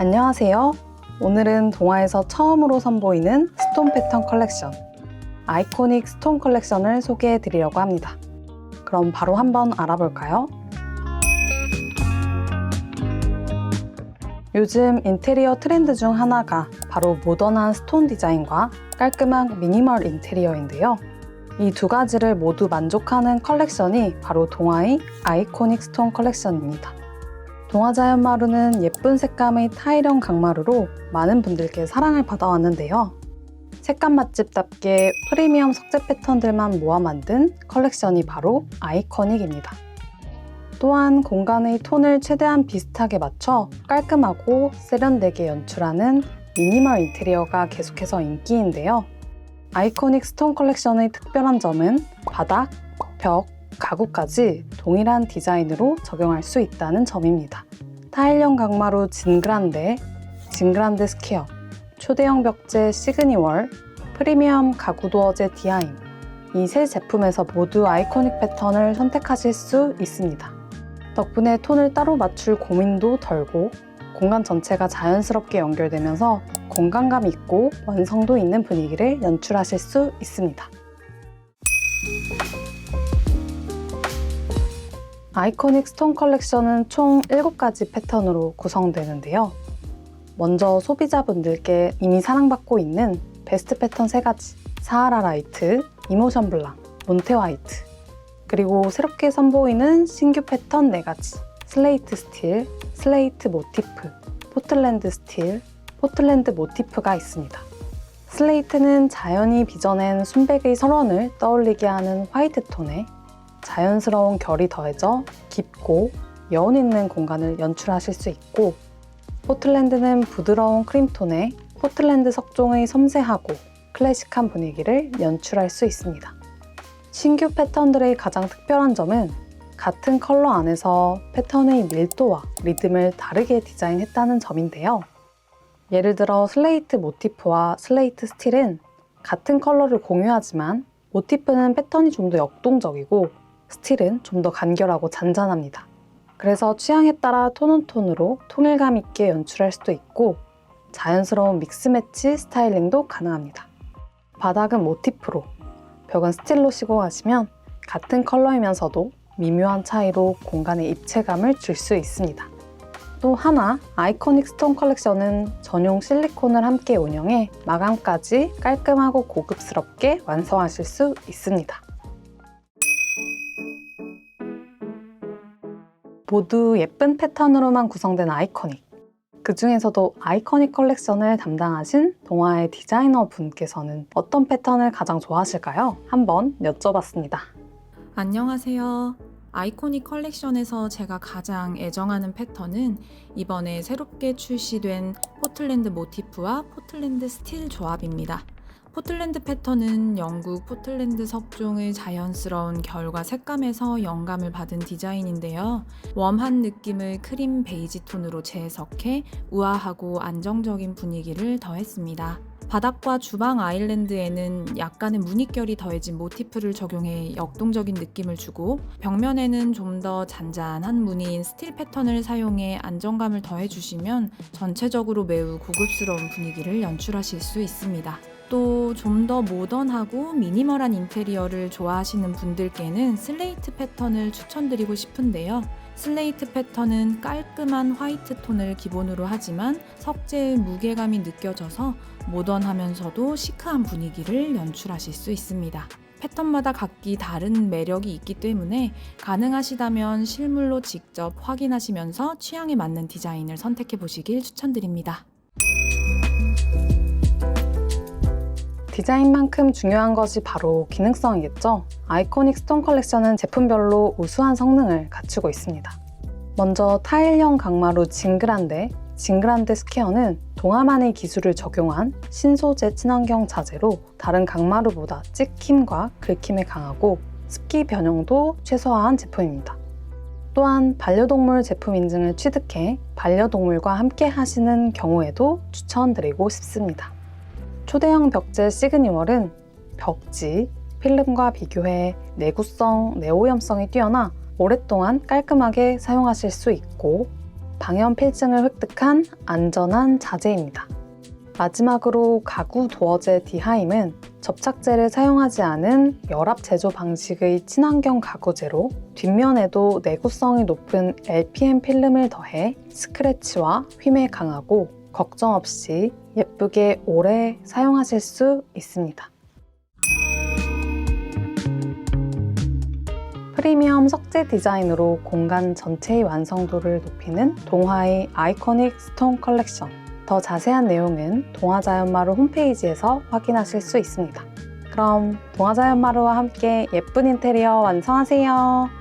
안녕하세요. 오늘은 동화에서 처음으로 선보이는 스톤 패턴 컬렉션, 아이코닉 스톤 컬렉션을 소개해 드리려고 합니다. 그럼 바로 한번 알아볼까요? 요즘 인테리어 트렌드 중 하나가 바로 모던한 스톤 디자인과 깔끔한 미니멀 인테리어인데요. 이 두 가지를 모두 만족하는 컬렉션이 바로 동아의 아이코닉 스톤 컬렉션입니다. 동화자연 마루는 예쁜 색감의 타일형 강마루로 많은 분들께 사랑을 받아왔는데요. 색감 맛집답게 프리미엄 석재 패턴들만 모아 만든 컬렉션이 바로 아이코닉입니다. 또한 공간의 톤을 최대한 비슷하게 맞춰 깔끔하고 세련되게 연출하는 미니멀 인테리어가 계속해서 인기인데요. 아이코닉 스톤 컬렉션의 특별한 점은 바닥, 벽, 가구까지 동일한 디자인으로 적용할 수 있다는 점입니다. 타일형 강마루 징그란데, 징그란데 스퀘어, 초대형 벽제 시그니월, 프리미엄 가구 도어제 디아임 이 세 제품에서 모두 아이코닉 패턴을 선택하실 수 있습니다. 덕분에 톤을 따로 맞출 고민도 덜고 공간 전체가 자연스럽게 연결되면서 공간감 있고 완성도 있는 분위기를 연출하실 수 있습니다. 아이코닉 스톤 컬렉션은 총 7가지 패턴으로 구성되는데요. 먼저 소비자분들께 이미 사랑받고 있는 베스트 패턴 3가지 사하라 라이트, 이모션 블랑, 몬테 화이트 그리고 새롭게 선보이는 신규 패턴 4가지 슬레이트 스틸, 슬레이트 모티프, 포틀랜드 스틸, 포틀랜드 모티프가 있습니다. 슬레이트는 자연이 빚어낸 순백의 설원을 떠올리게 하는 화이트 톤에 자연스러운 결이 더해져 깊고 여운 있는 공간을 연출하실 수 있고 포틀랜드는 부드러운 크림톤에 포틀랜드 석종의 섬세하고 클래식한 분위기를 연출할 수 있습니다. 신규 패턴들의 가장 특별한 점은 같은 컬러 안에서 패턴의 밀도와 리듬을 다르게 디자인했다는 점인데요. 예를 들어 슬레이트 모티프와 슬레이트 스틸은 같은 컬러를 공유하지만 모티프는 패턴이 좀 더 역동적이고 스틸은 좀 더 간결하고 잔잔합니다. 그래서 취향에 따라 톤온톤으로 통일감 있게 연출할 수도 있고 자연스러운 믹스매치 스타일링도 가능합니다. 바닥은 모티프로, 벽은 스틸로 시공하시면 같은 컬러이면서도 미묘한 차이로 공간에 입체감을 줄 수 있습니다. 또 하나, 아이코닉 스톤 컬렉션은 전용 실리콘을 함께 운영해 마감까지 깔끔하고 고급스럽게 완성하실 수 있습니다. 모두 예쁜 패턴으로만 구성된 아이코닉. 그 중에서도 아이코닉 컬렉션을 담당하신 동화의 디자이너 분께서는 어떤 패턴을 가장 좋아하실까요? 한번 여쭤봤습니다. 안녕하세요. 아이코닉 컬렉션에서 제가 가장 애정하는 패턴은 이번에 새롭게 출시된 포틀랜드 모티프와 포틀랜드 스틸 조합입니다. 포틀랜드 패턴은 영국 포틀랜드 석종의 자연스러운 결과 색감에서 영감을 받은 디자인인데요. 웜한 느낌을 크림 베이지 톤으로 재해석해 우아하고 안정적인 분위기를 더했습니다. 바닥과 주방 아일랜드에는 약간의 무늬결이 더해진 모티프를 적용해 역동적인 느낌을 주고 벽면에는 좀 더 잔잔한 무늬인 스틸 패턴을 사용해 안정감을 더해주시면 전체적으로 매우 고급스러운 분위기를 연출하실 수 있습니다. 또 좀 더 모던하고 미니멀한 인테리어를 좋아하시는 분들께는 슬레이트 패턴을 추천드리고 싶은데요. 슬레이트 패턴은 깔끔한 화이트 톤을 기본으로 하지만 석재의 무게감이 느껴져서 모던하면서도 시크한 분위기를 연출하실 수 있습니다. 패턴마다 각기 다른 매력이 있기 때문에 가능하시다면 실물로 직접 확인하시면서 취향에 맞는 디자인을 선택해 보시길 추천드립니다. 디자인만큼 중요한 것이 바로 기능성이겠죠? 아이코닉 스톤 컬렉션은 제품별로 우수한 성능을 갖추고 있습니다. 먼저 타일형 강마루 징그란데 징그란데 스퀘어는 동화만의 기술을 적용한 신소재 친환경 자재로 다른 강마루보다 찍힘과 긁힘에 강하고 습기 변형도 최소화한 제품입니다. 또한 반려동물 제품 인증을 취득해 반려동물과 함께 하시는 경우에도 추천드리고 싶습니다. 초대형 벽제 시그니월은 벽지, 필름과 비교해 내구성, 내오염성이 뛰어나 오랫동안 깔끔하게 사용하실 수 있고 방연 필증을 획득한 안전한 자재입니다. 마지막으로 가구 도어제 디하임은 접착제를 사용하지 않은 열압 제조 방식의 친환경 가구제로 뒷면에도 내구성이 높은 LPM 필름을 더해 스크래치와 휨에 강하고 걱정 없이 예쁘게 오래 사용하실 수 있습니다. 프리미엄 석재 디자인으로 공간 전체의 완성도를 높이는 동화의 아이코닉 스톤 컬렉션. 더 자세한 내용은 동화자연마루 홈페이지에서 확인하실 수 있습니다. 그럼 동화자연마루와 함께 예쁜 인테리어 완성하세요.